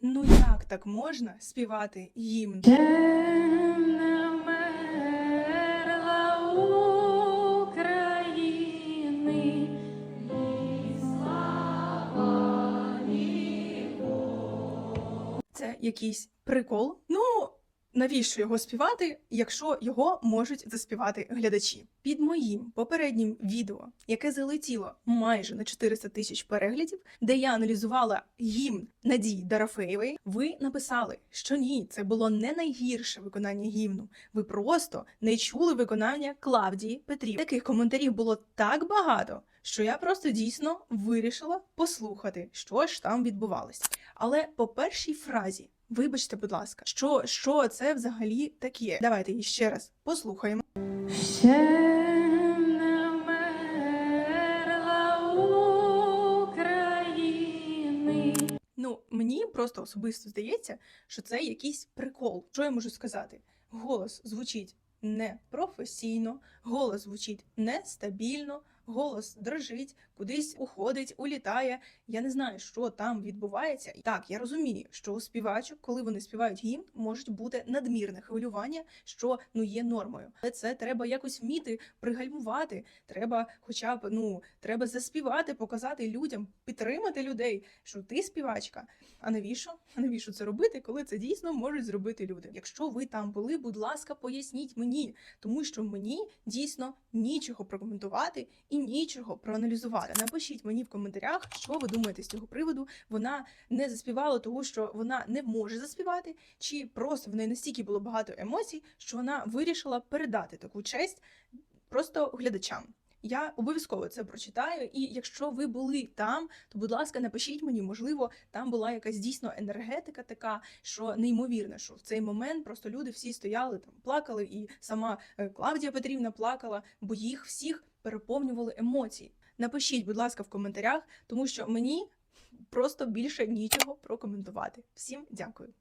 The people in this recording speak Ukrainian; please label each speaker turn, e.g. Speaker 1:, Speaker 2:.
Speaker 1: Ну як так можна співати гімн?
Speaker 2: Темна мерла України, і слава
Speaker 1: Це якийсь прикол. Ну навіщо його співати, якщо його можуть заспівати глядачі? Під моїм попереднім відео, яке залетіло майже на 400 тисяч переглядів, де я аналізувала гімн Надії Дарафеєвої, ви написали, що ні, це було не найгірше виконання гімну. Ви просто не чули виконання Клавдії Петрів. Таких коментарів було так багато, що я просто дійсно вирішила послухати, що ж там відбувалося. Але по першій фразі, вибачте, будь ласка, що, що це взагалі таке? Давайте її ще раз послухаємо.
Speaker 2: Ще не вмерла України.
Speaker 1: Ну, мені просто особисто здається, що це якийсь прикол. Що я можу сказати? Голос звучить не професійно, голос звучить нестабільно, голос дрожить, кудись уходить, улітає. Я не знаю, що там відбувається. Так, я розумію, що у співачок, коли вони співають гімн, можуть бути надмірне хвилювання, що ну є нормою. Але це треба якось вміти пригальмувати. Треба, хоча б ну треба заспівати, показати людям, підтримати людей, що ти співачка. А навіщо? А навіщо це робити, коли це дійсно можуть зробити люди? Якщо ви там були, будь ласка, поясніть мені, тому що мені дійсно нічого прокоментувати і нічого проаналізувати. Напишіть мені в коментарях, що ви думаєте з цього приводу. Вона не заспівала, того, що вона не може заспівати, чи просто в неї настільки було багато емоцій, що вона вирішила передати таку честь просто глядачам. Я обов'язково це прочитаю, і якщо ви були там, то будь ласка, напишіть мені, можливо, там була якась дійсно енергетика така, що неймовірна, що в цей момент просто люди всі стояли там, плакали, і сама е, Клавдія Петрівна плакала, бо їх всіх переповнювали емоції. Напишіть, будь ласка, в коментарях, тому що мені просто більше нічого прокоментувати. Всім дякую.